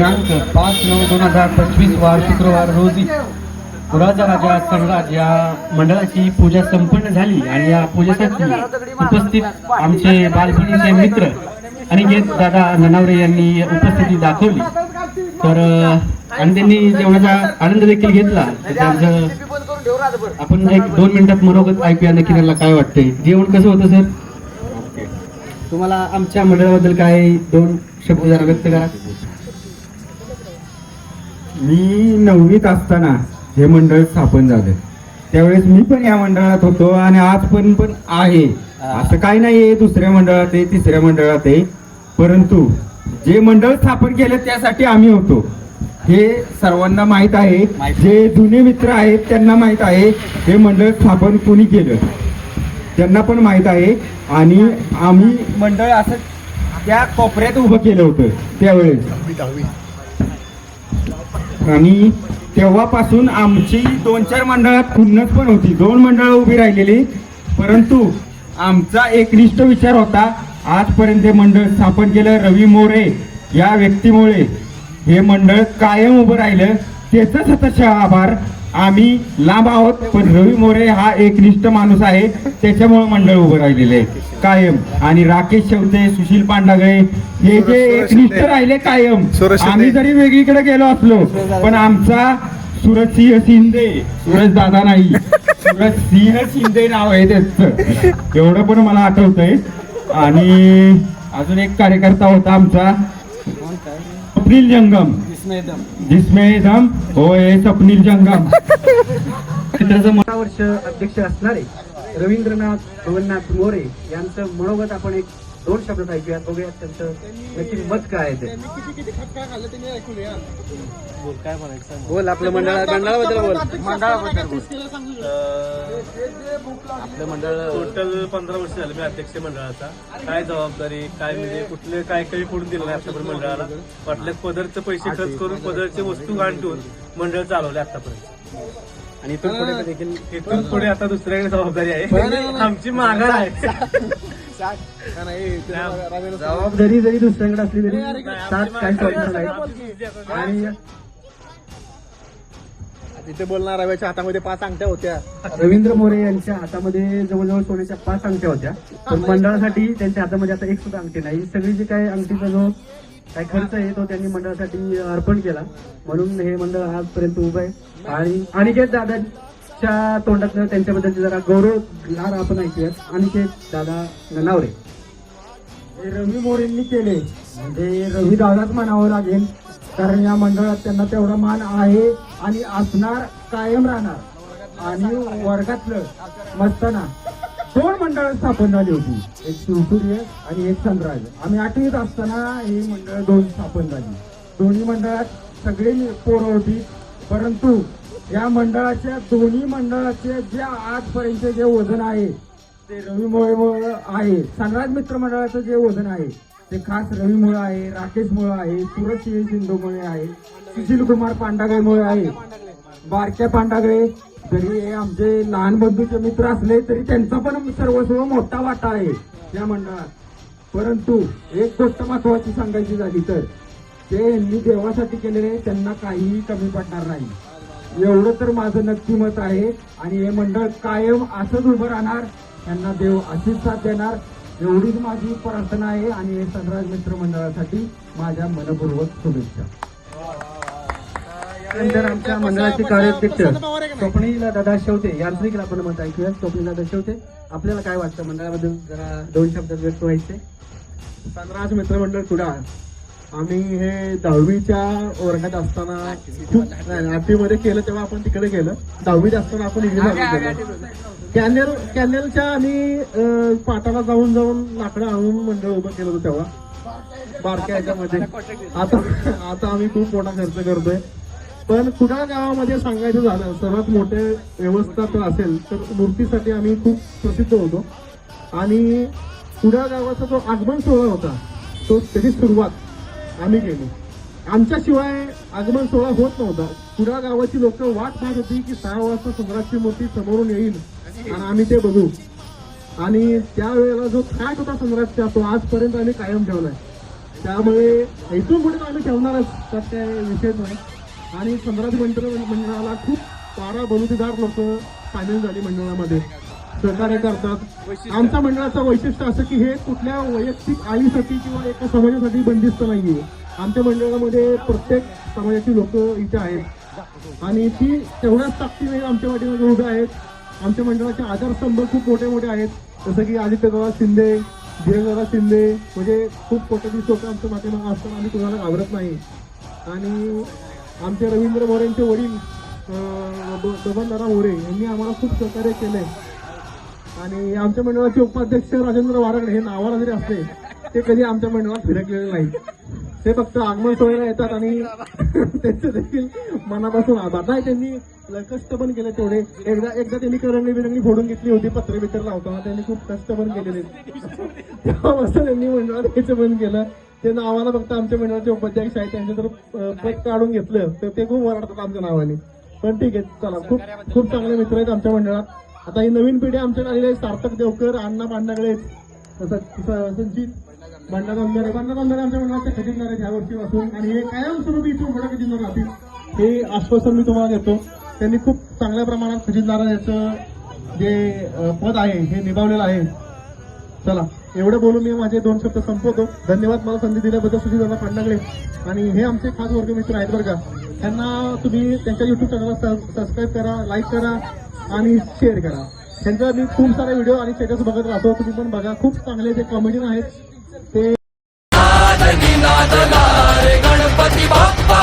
दिनांक पाच नऊ दोन हजार पंचवीस वार शुक्रवार रोजी पुराचा राजा सणराज या मंडळाची पूजा संपन्न झाली आणि या पूजेसाठी उपस्थित आमचे बालपणीचे मित्र आणि दादा ननावरे यांनी उपस्थिती दाखवली. तर आणि त्यांनी जेवणाचा आनंद देखील घेतला. त्यांचं आपण एक दोन मिनिटात मनोगत ऐकूया नक्की त्यांना काय वाटतंय. जेवण कसं होतं सर? तुम्हाला आमच्या मंडळाबद्दल काय दोन शब्द जरा व्यक्त करा. मी नववीत असताना हे मंडळ स्थापन झालं. त्यावेळेस मी पण या मंडळात होतो आणि आज पण पण आहे. असं काही नाहीये दुसऱ्या मंडळात आहे तिसऱ्या मंडळात आहे. परंतु जे मंडळ स्थापन केलं त्यासाठी आम्ही होतो. हे सर्वांना माहीत आहे. जे जुने मित्र आहेत त्यांना माहीत आहे. हे मंडळ स्थापन कोणी केलं? त्यांना पण माहीत आहे. आणि आम्ही मंडळ असं त्या कोपऱ्यात उभं केलं होतं त्यावेळेस. आणि तेव्हापासून आमची दोन चार मंडळात खुन्नस पण होती. दोन मंडळं उभी राहिलेली. परंतु आमचा एकनिष्ठ विचार होता आजपर्यंत हे मंडळ स्थापन केलं रवी मोरे या व्यक्तीमुळे. हे मंडळ कायम उभं राहिलं. त्याचा सतत आभार. आम्ही लांब आहोत पण रवी मोरे हा एकनिष्ठ माणूस आहे. त्याच्यामुळे मंडळ उभं राहिलेलं आहे कायम. आणि राकेश शेवते सुशील पांडागळे हे जे एकनिष्ठ राहिले कायम. आम्ही जरी वेगळीकडे गेलो असलो पण आमचा सूरज सिंह शिंदे सूरज दादा नाही. सूरज सिंह शिंदे नाव आहे त्याचं. एवढं पण मला आठवतंय. आणि अजून एक कार्यकर्ता होता आमचा. स्वप्नील जंगम. जिसमे दम होय स्वप्नील जंगम. मोठा वर्ष अध्यक्ष असणारे रवींद्रनाथ भवननाथ मोरे यांचं मनोगत आपण एक दोन शब्दात ऐकूया बघूया त्यांचं नक्की मत काय आहे ते. बोल आपलं मंडळा मंडळाबद्दल बोल. आपलं मंडळ टोटल पंधरा वर्ष झालं मी अध्यक्ष मंडळाचा. काय जबाबदारी काय म्हणजे कुठले काय काही पडून दिलं नाही आतापर्यंत मंडळाला. वाटल्यास पदरचे पैसे खर्च करून पदरचे वस्तू आणून मंडळ चालवले आतापर्यंत. आणि इथून पुढे देखील इथून पुढे आता दुसऱ्याकडे जबाबदारी आहे. आमची माघार आहे. जबाबदारी जरी दुसऱ्याकडे असली तरी साथ काय नाही आणि तिथे बोलणार रव्याच्या हातामध्ये पाच अंगठ्या होत्या. रवींद्र मोरे यांच्या हातामध्ये जवळजवळ सोन्याच्या पाच अंगठ्या होत्या. पण मंडळासाठी त्यांच्या हातामध्ये आता एक सुद्धा अंगठी नाही. सगळी जी काही अंगठीचा जो काय खर्च आहे तो त्यांनी मंडळासाठी अर्पण केला. म्हणून हे मंडळ आजपर्यंत उभं आहे. आणि अनिकेत दादाच्या तोंडातनं त्यांच्याबद्दलचे जरा गौरव गार आपण ऐकूयात. अनिकेत दादा ननावरे. रवी मोरेंनी केले. म्हणजे रवी दादाच म्हणावं लागेल कारण या मंडळात त्यांना तेवढा मान आहे आणि असणार कायम राहणार. आणि वर्गातलं मस्ताना दोन मंडळ स्थापन झाली होती. एक शिवसूर्य आणि एक सनराज आम्ही आठवीत असताना ही मंडळ दोन स्थापन झाली. दोन्ही मंडळात सगळी पोरं होती परंतु या मंडळाच्या दोन्ही मंडळाचे जे आजपर्यंत जे वजन आहे ते रवीमुळे आहे. सनराज मित्र मंडळाचं जे वजन आहे ते खास रवीमुळे आहे राकेशमुळे आहे सुरज सिंह सिंधूमुळे आहे सुशील कुमार पांडागळेमुळे आहे. बारक्या पांडागळे जरी हे आमचे लहान बंधूचे मित्र असले तरी त्यांचा पण सर्वस्व मोठा वाटा आहे या मंडळात. परंतु एक गोष्ट महत्वाची सांगायची झाली तर ते यांनी देवासाठी केलेले त्यांना काहीही कमी पडणार नाही. एवढं तर माझं नक्की मत आहे. आणि हे मंडळ कायम असंच उभं राहणार. त्यांना देव अशीच साथ देणार. एवढीच माझी प्रार्थना आहे. आणि हे सनराज मित्र मंडळासाठी माझ्या मनपूर्वक शुभेच्छा. त्यानंतर आमच्या मंडळाचे कार्याध्यक्ष स्वप्नील दादा शेवते देखील आपण मत ऐकूया स्वप्नील दादा शेवते आपल्याला काय वाटतं? मंडळाबद्दल जरा दोन शब्दात व्यक्त व्हायचे. सनराज मित्रमंडळ कुडाळ. आम्ही हे दहावीच्या वर्गात असताना खूप नाही, आठवीमध्ये केलं तेव्हा आपण तिकडे गेलं. दहावीत असताना आपण इकडे कॅनेल कॅनेलच्या आम्ही पाटाला जाऊन जाऊन लाकडं आणून मंडळ उभं केलं होतं तेव्हा. बारक्या ह्याच्यामध्ये. आता आता आम्ही खूप मोठा खर्च करतोय. पण कुडाळ गावामध्ये सांगायचं झालं सर्वात मोठे व्यवस्था तर असेल तर मूर्तीसाठी आम्ही खूप प्रसिद्ध होतो. आणि कुडाळ गावाचा जो आगमन सोहळा होता तो त्याची सुरुवात आम्ही केली आमच्याशिवाय आगमन सोहळा होत नव्हता. कुडाळ गावाची लोक वाट पाहत होती की सहा वाजता सम्राटची मूर्ती समोरून येईल आणि आम्ही ते बघू. आणि त्यावेळेला जो थाट होता सम्राटचा तो आजपर्यंत आम्ही कायम ठेवलाय. त्यामुळे इथून पुढे आम्ही ठेवणारच त्यात काय विषय नाही. आणि सम्राट मंडळ मंडळाला खूप बारा बलुतेदार लोक सामील झाली मंडळामध्ये. सहकार्य करतात आमच्या मंडळाचं वैशिष्ट्य असं की हे कुठल्या वैयक्तिक आईसाठी किंवा एका समाजासाठी बंदिस्त नाहीये. आमच्या मंडळामध्ये प्रत्येक समाजाची लोक इथे आहेत. आणि ती तेवढ्याच ताकदीने आमच्या वाटेमध्ये उभे आहेत. आमच्या मंडळाचे आधारस्तंभ खूप मोठे मोठे आहेत. जसं की आदित्यदादा शिंदे धीरजदादा शिंदे म्हणजे खूप कोट्याधीश लोक आमच्या पाठीमागे असताना आम्ही कुणाला घाबरत नाही. आणि आमचे रवींद्र मोरेंचे वडील बबनदारा मोरे यांनी आम्हाला खूप सहकार्य केलंय. आणि आमच्या मंडळाचे उपाध्यक्ष राजेंद्र वारागडे हे नावाला जरी असले ते कधी आमच्या मंडळात फिरकलेले नाही ते फक्त आगमन सोयला येतात आणि त्यांचं देखील मनापासून आभार. नाही त्यांनी कष्ट पण केले तेवढे. एकदा एकदा त्यांनी करंगली बिरंगली फोडून घेतली होती पत्रे बित्र लावताना त्यांनी खूप कष्ट पण केलेले. तेव्हापासून त्यांनी मंडळात यायचं बंद केलं. ते नावाला फक्त आमच्या मंडळाचे उपाध्यक्ष आहेत. त्यांचे जर अं, पद काढून घेतलं. तर ते खूप वरडतात आमच्या नावाने. पण ठीक आहे चला. खूप खूप चांगले मित्र आहेत आमच्या मंडळात. आता ही नवीन पिढी आमच्या आलेली आहे सार्थक देवकर अण्णा पांडागळे संचित बंडा बंधारे बंडा बंधारे आमच्या मंडळाचे खजिनदार आहेत ह्या वर्षीपासून. आणि हे कायमस्वरूपी इथून पुढे खजिनदार राहतील हे आश्वासन मी तुम्हाला देतो. त्यांनी खूप चांगल्या प्रमाणात खजिनदाराचं जे पद आहे हे निभावलेलं आहे. चला एवढं बोलून मी माझे दोन शब्द संपवतो. धन्यवाद मला संधी दिल्याबद्दल सुधीरदादा पांडागळे आणि हे आमचे खास वर्ग मित्र आहेत बरं का. त्यांना तुम्ही त्यांच्या युट्यूब चॅनलला सबस्क्राईब करा लाईक करा. आणि शेअर करा. त्यांचा मी खूप सारे व्हिडिओ आणि स्टेटस बघत राहतो. तुम्ही पण बघा. खूप चांगले जे कॉमेडियन आहेत. ते गणपती बाप्पा